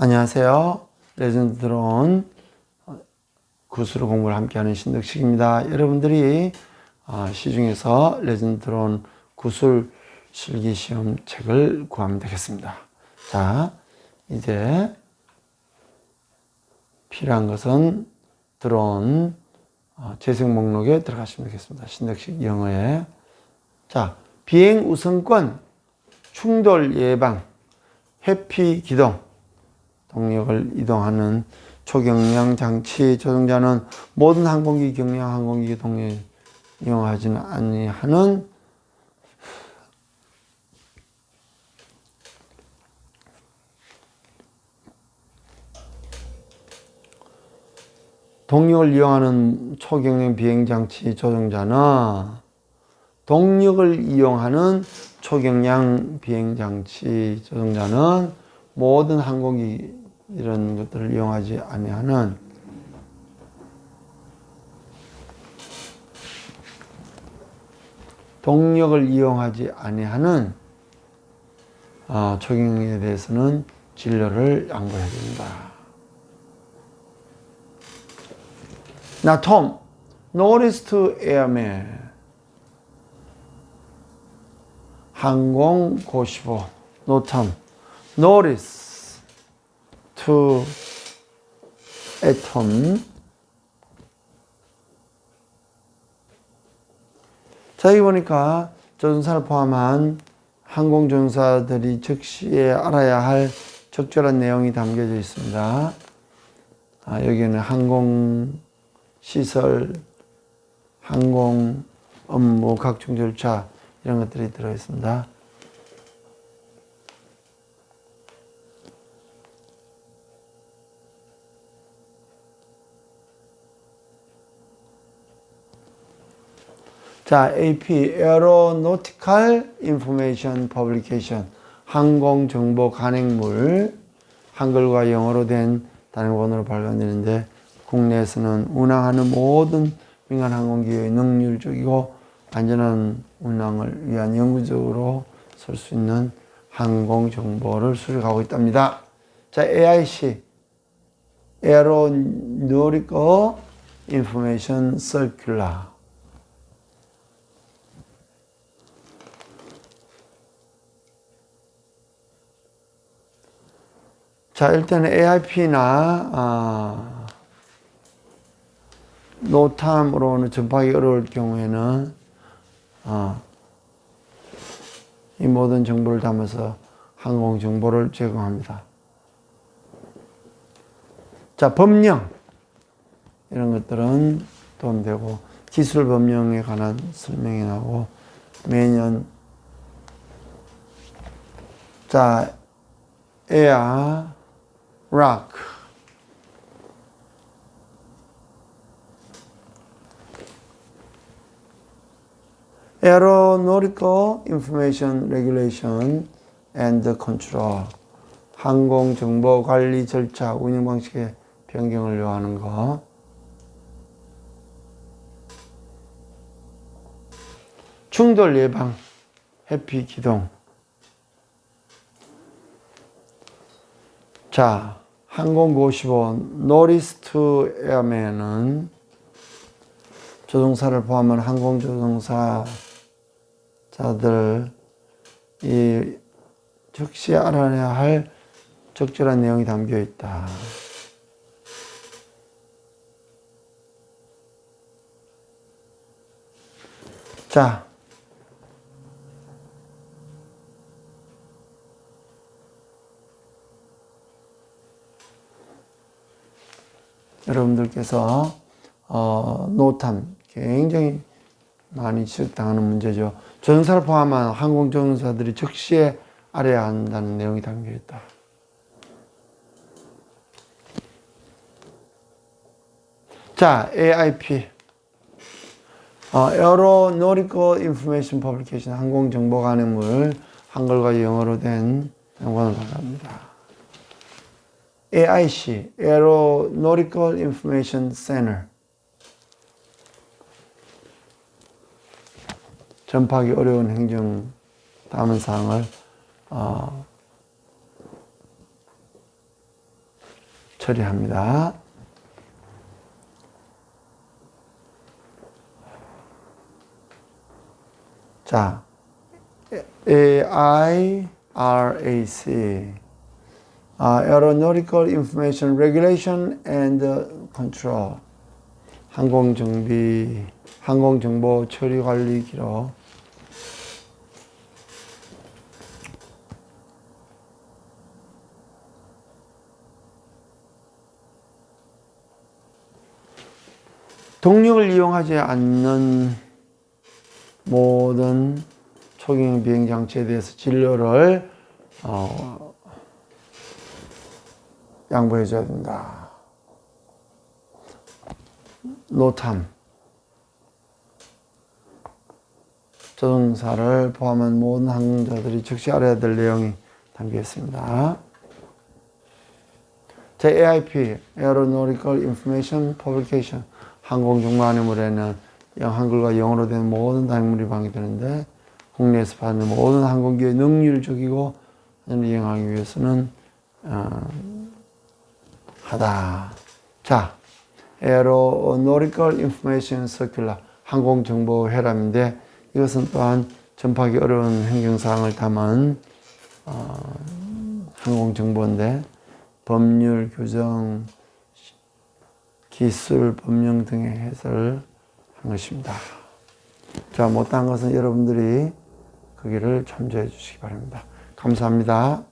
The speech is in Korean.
안녕하세요. 레전드 드론 구수로 공부를 함께하는 신덕식입니다. 여러분들이 아, 시중에서 레전드 드론 구술 실기 시험 책을 구하면 되겠습니다. 자, 이제 필요한 것은 드론 어, 재생 목록에 들어가시면 되겠습니다. 신덕식 영어에 자 비행 우선권 충돌 예방 회피 기동 동력을 이동하는 초경량 장치 조종자는 모든 항공기 경량 항공기 동력 이용하지는 아니하는 동력을 이용하는 초경량 비행 장치 조종자는 동력을 이용하는 초경량 비행 장치 조종자는 모든 항공기 이런 것들을 이용하지 아니하는 동력을 이용하지 아니하는 어, 초경량에 대해서는 진료를 양보해야 됩니다. 나 톰, to airman 항공 고시보 노탐 notice to atom 자 여기 보니까 조종사를 포함한 항공조종사들이 즉시에 알아야 할 적절한 내용이 담겨져 있습니다. 아, 여기는 항공 시설, 항공 업무 각종 절차 이런 것들이 들어 있습니다. 자, AP Aeronautical Information Publication 항공 정보 간행물 한글과 영어로 된 단행본으로 발간되는데 국내에서는 운항하는 모든 민간 항공기의 능률적이고 안전한 운항을 위한 영구적으로 설수 있는 항공 정보를 수립하고 있답니다. 자, AIC Aeronautical Information Circular 자, 일단 AIP나 아, 노탐으로는 접하기 어려울 경우에는 아, 이 모든 정보를 담아서 항공 정보를 제공합니다. 자, 법령 이런 것들은 도움되고 기술 법령에 관한 설명이 나오고 매년 자, 에어 락 Aeronautical Information Regulation and Control 항공 정보 관리 절차 운영 방식의 변경을 요하는 거 충돌 예방 해피 기동 자 항공 55 Notice to Airman은 조종사를 포함한 항공 조종사 자들 이 즉시 알아내야 할 적절한 내용이 담겨 있다. 자, 여러분들께서 어, 노탐 굉장히 많이 지적당하는 문제죠. 조종사를 포함한 항공조종사들이 즉시에 알아야 한다는 내용이 담겨 있다. 자, AIP. 어, Aeronautical Information Publication 항공정보 간행물 한글과 영어로 된 영관을 바랍니다. AIC Aeronautical Information Center 전파하기 어려운 행정 다음은 사항을 어, 처리합니다. 자, AIRAC, 아, Aeronautical Information Regulation and Control, 항공정비, 항공정보 처리 관리 기록. 동력을 이용하지 않는 모든 초경 비행 장치에 대해서 진료를 어, 양보해 줘야 된다. 노탐 조종사를 포함한 모든 항공자들이 즉시 알아야 될 내용이 담겨 있습니다. 제 AIP, Aeronautical Information Publication, 항공정보안의물에는 영 한글과 영어로 된 모든 단물이 방해되는데 국내에서 받는 모든 항공기의 하늘을 이용하기 위해서는 어, 하다. 자, Aeronautical Information Circular 항공정보 회람인데 이것은 또한 전파하기 어려운 행정사항을 담은 어, 항공정보인데 법률, 규정, 기술, 법령 등의 해설을 한 것입니다. 자, 못한 것은 여러분들이 거기를 참조해 주시기 바랍니다. 감사합니다.